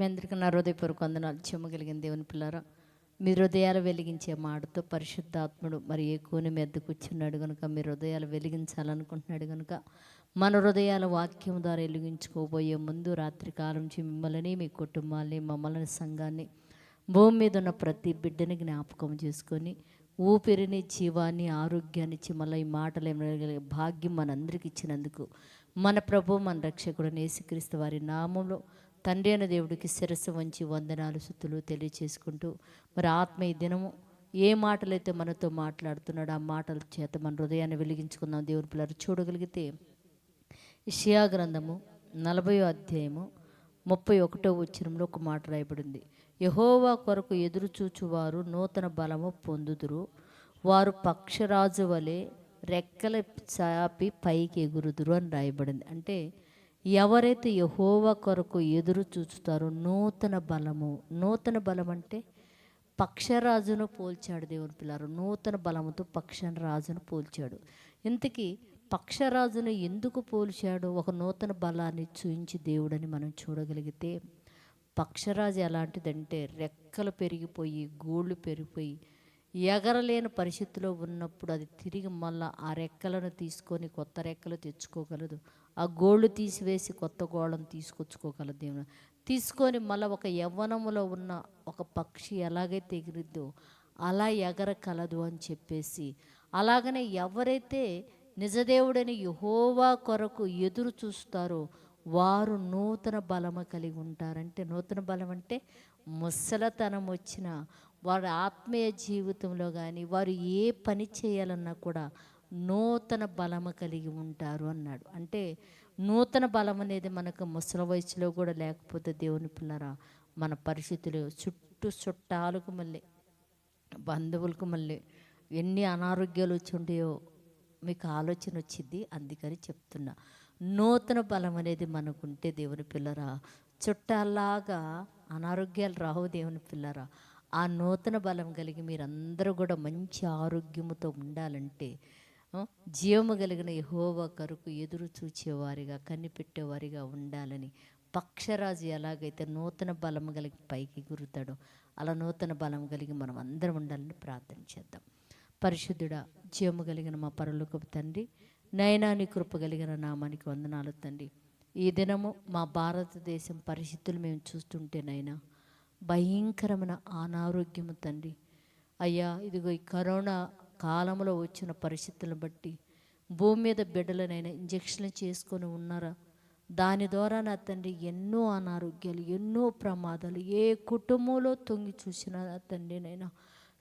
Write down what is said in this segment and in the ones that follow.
మీ అందరికీ నా హృదయపూర్వక వందనాలు. చెమ్మగలిగిన దేవుని పిల్లారా మీ హృదయాలు వెలిగించే మాటతో పరిశుద్ధాత్ముడు మరి ఏ కోని మీద కూర్చున్నాడు కనుక మీ హృదయాలు వెలిగించాలనుకుంటున్నాడు కనుక మన హృదయాల వాక్యం ద్వారా వెలిగించుకోబోయే ముందు రాత్రి కాలం నుంచి మిమ్మల్ని మీ కుటుంబాన్ని మమ్మల్ని సంఘాన్ని భూమి మీద ఉన్న ప్రతి బిడ్డని జ్ఞాపకం చేసుకొని ఊపిరిని జీవాన్ని ఆరోగ్యాన్ని ఇచ్చి మళ్ళీ ఈ మాటలు వినగలిగే భాగ్యం మనందరికి ఇచ్చినందుకు మన ప్రభు మన రక్షకుడు నేసుక్రీస్తు వారి నామంలో తండ్రి అయిన దేవుడికి శిరస్సు వంచి వందనాలు శుద్ధులు తెలియచేసుకుంటూ మరి ఆత్మ ఈ దినము ఏ మాటలైతే మనతో మాట్లాడుతున్నాడో ఆ మాటల చేత మన హృదయాన్ని వెలిగించుకుందాం. దేవుని పిల్లలు చూడగలిగితే ఇషియా గ్రంథము నలభయో అధ్యాయము ముప్పై ఒకటో వచ్చినంలో ఒక మాట రాయబడింది. యహోవా కొరకు ఎదురు చూచువారు నూతన బలము పొందుదురు. వారు పక్షరాజు వలె రెక్కల చాపి పైకి ఎగురుదురు అని రాయబడింది. అంటే ఎవరైతే యహోవ కొరకు ఎదురు చూచుతారో నూతన బలము. నూతన బలం అంటే పక్షరాజును పోల్చాడు దేవుని పిల్లలు. నూతన బలముతో పక్షరాజును పోల్చాడు. ఇంతకీ పక్షరాజును ఎందుకు పోల్చాడు? ఒక నూతన బలాన్ని చూయించి దేవుడని మనం చూడగలిగితే పక్షరాజు ఎలాంటిదంటే రెక్కలు పెరిగిపోయి గోళ్ళు పెరిగిపోయి ఎగరలేని పరిస్థితిలో ఉన్నప్పుడు అది తిరిగి మళ్ళీ ఆ రెక్కలను తీసుకొని కొత్త రెక్కలు తెచ్చుకోగలదు. ఆ గోళ్ళు తీసివేసి కొత్త గోళ్ళను తీసుకొచ్చుకోగలదు దేవుడు. తీసుకొని మళ్ళీ ఒక యవ్వనములో ఉన్న ఒక పక్షి ఎలాగైతే ఎగిరిద్దో అలా ఎగరకలదు అని చెప్పేసి అలాగనే ఎవరైతే నిజదేవుడని యహోవా కొరకు ఎదురు చూస్తారో వారు నూతన బలము కలిగి ఉంటారంటే నూతన బలం అంటే ముసలతనం వచ్చిన వారి ఆత్మీయ జీవితంలో కానీ వారు ఏ పని చేయాలన్నా కూడా నూతన బలము కలిగి ఉంటారు అన్నాడు. అంటే నూతన బలం అనేది మనకు ముసలి వయసులో కూడా లేకపోతే దేవుని పిల్లరా మన పరిస్థితులు చుట్టూ చుట్టాలకు మళ్ళీ బంధువులకు మళ్ళీ ఎన్ని అనారోగ్యాలు వచ్చి ఉంటాయో మీకు ఆలోచన వచ్చింది అందుకని చెప్తున్నా. నూతన బలం అనేది మనకుంటే దేవుని పిల్లరా చుట్టాలాగా అనారోగ్యాలు రావు దేవుని పిల్లరా. ఆ నూతన బలం కలిగి మీరందరూ కూడా మంచి ఆరోగ్యముతో ఉండాలంటే జీవము కలిగిన యహోవా కరుకు ఎదురు చూచేవారిగా కనిపెట్టేవారిగా ఉండాలని పక్షరాజు ఎలాగైతే నూతన బలం కలిగి పైకి గురుతాడో అలా నూతన బలం కలిగి మనం అందరం ఉండాలని ప్రార్థన చేద్దాం. పరిశుద్ధుడా జీవము కలిగిన మా పరలోకపు తండ్రి నయనాని కృప కలిగిన నామానికి వందనాలు తండ్రి. ఈ దినము మా భారతదేశం పరిస్థితులు మేము చూస్తుంటే నైనా భయంకరమైన అనారోగ్యము తండ్రి. అయ్యా ఇదిగో ఈ కరోనా కాలంలో వచ్చిన పరిస్థితులను బట్టి భూమి మీద బిడ్డలనైనా ఇంజక్షన్లు చేసుకొని ఉన్నారా? దాని ద్వారా నా తండ్రి ఎన్నో అనారోగ్యాలు ఎన్నో ప్రమాదాలు ఏ కుటుంబంలో తొంగి చూసినా నా తండ్రి నైనా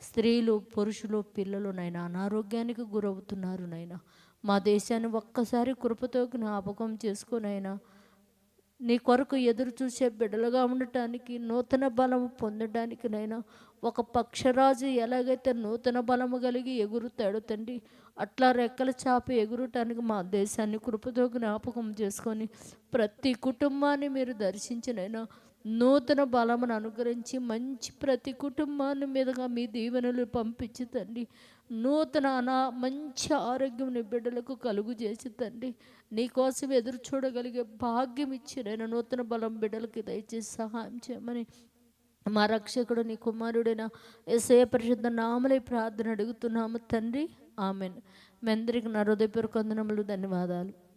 స్త్రీలు పురుషులు పిల్లలు నైనా అనారోగ్యానికి గురవుతున్నారు నైనా. మా దేశాన్ని ఒక్కసారి కృపతో జ్ఞాపకం చేసుకునైనా నీ కొరకు ఎదురు చూసే బిడ్డలుగా ఉండటానికి నూతన బలము పొందడానికి నైనా ఒక పక్షరాజు ఎలాగైతే నూతన బలము కలిగి ఎగురుతాడు తండ్రి అట్లా రెక్కల చాపి ఎగురటానికి మా దేశాన్ని కృపతో జ్ఞాపకం చేసుకొని ప్రతి కుటుంబాన్ని మీరు దర్శించినైనా నూతన బలమును అనుగ్రహించి మంచి ప్రతి కుటుంబాన్ని మీదుగా మీ దీవెనలు పంపించి తండ్రి. నూతన అనా మంచి ఆరోగ్యం నీ బిడ్డలకు కలుగు చేసి తండ్రి. నీకోసం ఎదురు చూడగలిగే భాగ్యం ఇచ్చి నేను నూతన బలం బిడ్డలకి దయచేసి సహాయం చేయమని మా రక్షకుడు నీ కుమారుడైన ఎస్ఏ పరిశుద్ధ నామలే ప్రార్థన అడుగుతున్నాము తండ్రి. ఆమెన్. మీ అందరికి నా హృదయపూర్వక వందనములు ధన్యవాదాలు.